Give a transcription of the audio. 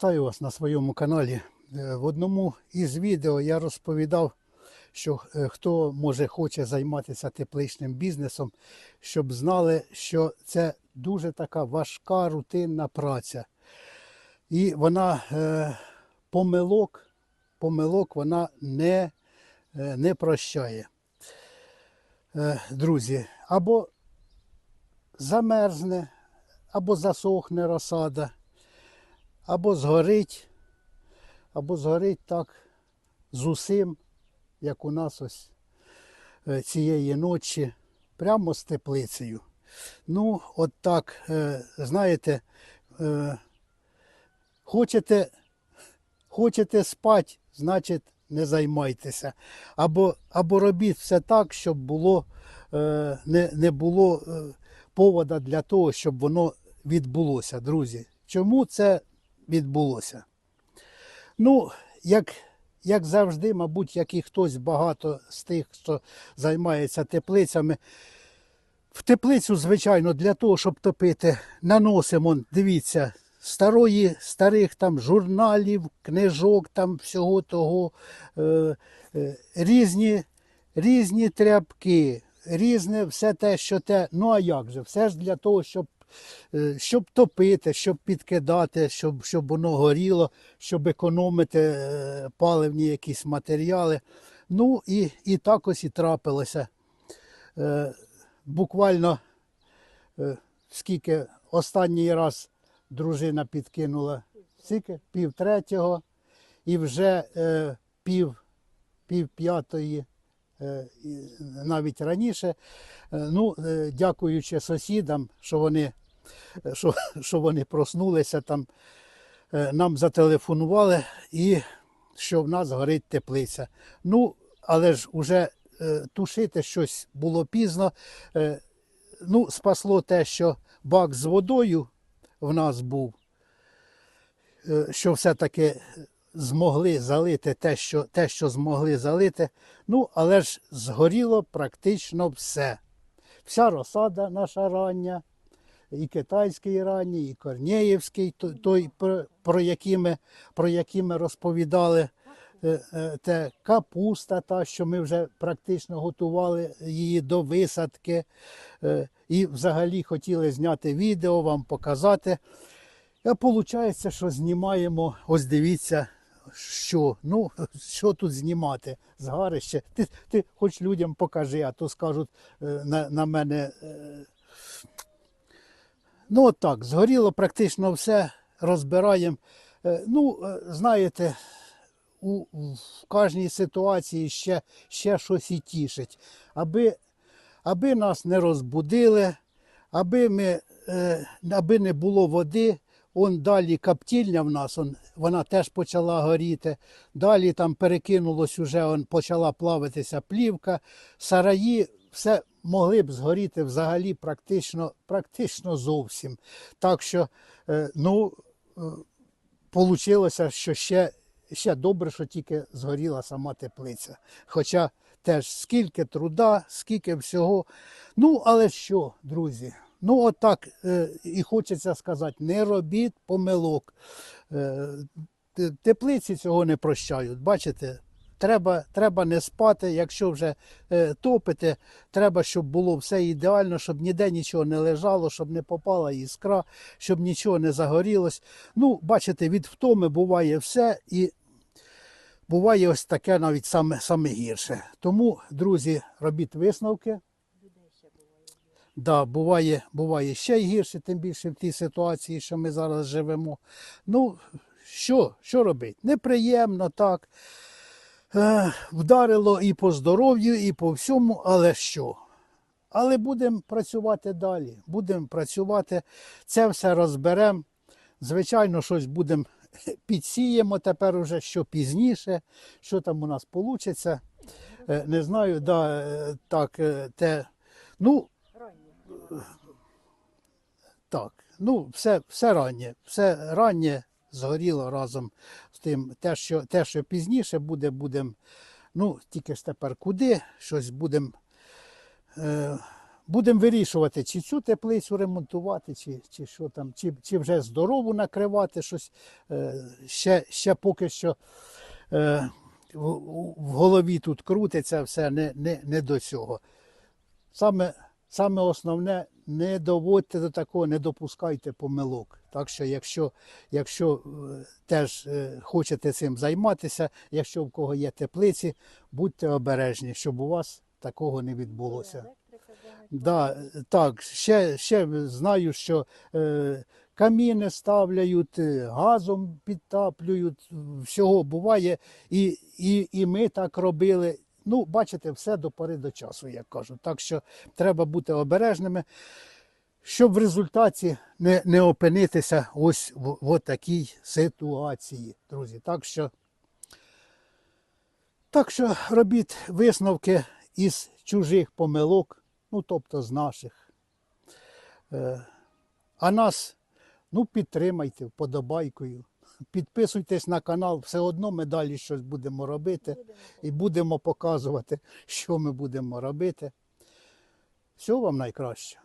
Вітаю вас на своєму каналі. Е, В одному із відео я розповідав, що е, хто може хоче займатися тепличним бізнесом, щоб знали, що це дуже така важка рутинна праця. І вона е, помилок, помилок вона не, не прощає. Друзі, або замерзне, або засохне розсада або згорить, або згорить так з усім, як у нас ось е, цієї ночі, прямо з теплицею. Ну, от так, е, знаєте, е, хочете, хочете спати, значить не займайтеся. Або, або робіть все так, щоб було, не, не було повода для того, щоб воно відбулося, друзі. Чому це відбулося? Ну, як, як завжди, мабуть, як і хтось багато з тих, хто займається теплицями. В теплицю, звичайно, для того, щоб топити, наносимо, дивіться, старої, старих там журналів, книжок, там всього того, е, е, різні, різні тряпки, різне все те, що те. Ну а як же? Все ж для того, щоб, щоб топити, щоб підкидати, щоб, щоб воно горіло, щоб економити е, паливні якісь матеріали. Ну і, і так ось і трапилося. Е, буквально е, скільки останній раз дружина підкинула, скільки? Пів третього, і вже е, пів, пів п'ятої, е, навіть раніше. Е, ну, е, дякуючи сусідам, що вони, е, що, що вони проснулися там, е, нам зателефонували і що в нас горить теплиця. Ну, але ж уже е, тушити щось було пізно. Е, ну, спасло те, що бак з водою в нас був, е, що все-таки змогли залити те, що, те, що змогли залити. Ну, але ж згоріло практично все. Вся розсада наша рання, і китайський ранній, і корнеївський, той, про, які ми, про які ми розповідали. Е, е, Те капуста, та, що ми вже практично готували її до висадки. Е, І взагалі хотіли зняти відео, вам показати. А виходить, що знімаємо, ось дивіться, що. Ну, що тут знімати? Згарище. Ти, ти хоч людям покажи, а то скажуть на, на мене. Ну, от так, згоріло практично все, розбираємо. Е, Ну, е, знаєте, у, в кожній ситуації ще, ще щось і тішить. Аби, аби нас не розбудили, аби, ми, е, аби не було води, он далі каптільня в нас, он, вона теж почала горіти. Далі там перекинулось уже, он, почала плавитися плівка, сараї, все могли б згоріти взагалі практично, практично зовсім. Так що, е, ну, е, Получилося, що ще, ще добре, що тільки згоріла сама теплиця. Хоча теж скільки труда, скільки всього. Ну, але що, друзі? Ну, от е, і хочеться сказати, не робіть помилок. Е, теплиці цього не прощають. Бачите, треба, треба не спати. Якщо вже е, топите, треба, щоб було все ідеально, щоб ніде нічого не лежало, щоб не попала іскра, щоб нічого не загорілось. Ну, бачите, від втоми буває все і буває ось таке навіть саме, саме гірше. Тому, друзі, робіть висновки. Да, буває, буває ще й гірше, тим більше в тій ситуації, що ми зараз живемо. Ну, що, що робити? Неприємно так. Е, вдарило і по здоров'ю, і по всьому, але що? Але будемо працювати далі. Будемо працювати, це все розберемо. Звичайно, щось будемо підсіємо тепер уже що пізніше, що там у нас вийде. Не знаю, да, е, так, е, те. Ну, так, ну, все, все раннє, все раннє згоріло разом з тим. Те, що, те, що пізніше буде, будемо. Ну, тільки ж тепер куди, щось будемо е, Будемо вирішувати, чи цю теплицю ремонтувати, чи, чи що там, чи, чи вже здорову накривати щось. Е, ще, ще поки що е, в, в голові тут крутиться все не, не, не до цього. Саме, саме основне, не доводьте до такого, не допускайте помилок. Так що, якщо, якщо е, теж е, хочете цим займатися, якщо в кого є теплиці, будьте обережні, щоб у вас такого не відбулося. Да, так, ще, ще знаю, що е, каміни ставляють, е, газом підтаплюють, всього буває. І, і, і ми так робили. Ну, бачите, все до пори до часу, як кажуть. Так що треба бути обережними, щоб в результаті не, не опинитися ось в, в такій ситуації, друзі. Так що, так що робіть висновки із чужих помилок, ну тобто з наших. Е, А нас ну, підтримайте вподобайкою. Підписуйтесь на канал, все одно ми далі щось будемо робити і будемо показувати, що ми будемо робити. Всього вам найкраще.